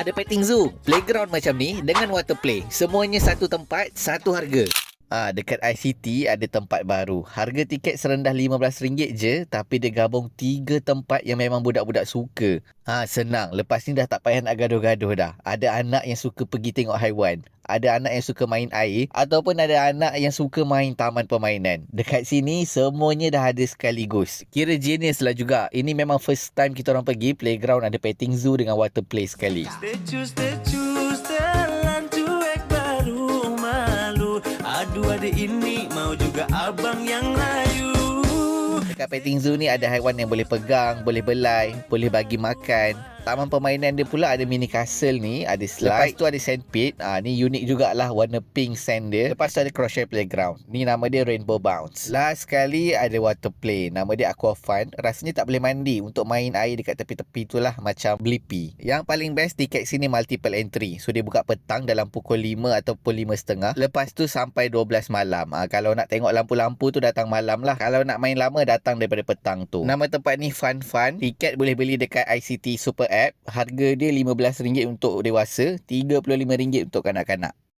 Ada petting zoo, playground macam ni dengan water play. Semuanya satu tempat, satu harga. Ah, dekat ICT ada tempat baru. Harga tiket serendah RM15 je tapi dia gabung tiga tempat yang memang budak-budak suka. Ha, senang. Lepas ni dah tak payah nak gaduh-gaduh dah. Ada anak yang suka pergi tengok haiwan. Ada anak yang suka main air. Ataupun ada anak yang suka main taman permainan. Dekat sini semuanya dah ada sekaligus. Kira genius lah juga. Ini memang first time kita orang pergi playground ada petting zoo dengan water play sekali. Statue, statue, Aduh ada ini mau juga abang yang layu Dekat petting zoo ni ada haiwan yang boleh pegang, boleh belai, boleh bagi makan. Taman permainan dia pula ada mini castle ni, ada slide. Lepas tu ada sand pit. Ah ni unik jugalah warna pink sand dia. Lepas tu ada crochet playground. Ni nama dia Rainbow Bounce. Last sekali ada water play. Nama dia Aqua Fun. Rasanya tak boleh mandi untuk main air dekat tepi-tepi tu lah macam Blippi. Yang paling best tiket sini multiple entry. So dia buka petang dalam pukul 5 ataupun 5.30. Lepas tu sampai 12 malam. Ah kalau nak tengok lampu-lampu tu datang malam lah. Kalau nak main lama datang daripada petang tu. Nama tempat ni Fun Fun. Tiket boleh beli dekat ICT Super App. Harga dia RM15 untuk dewasa, RM35 untuk kanak-kanak.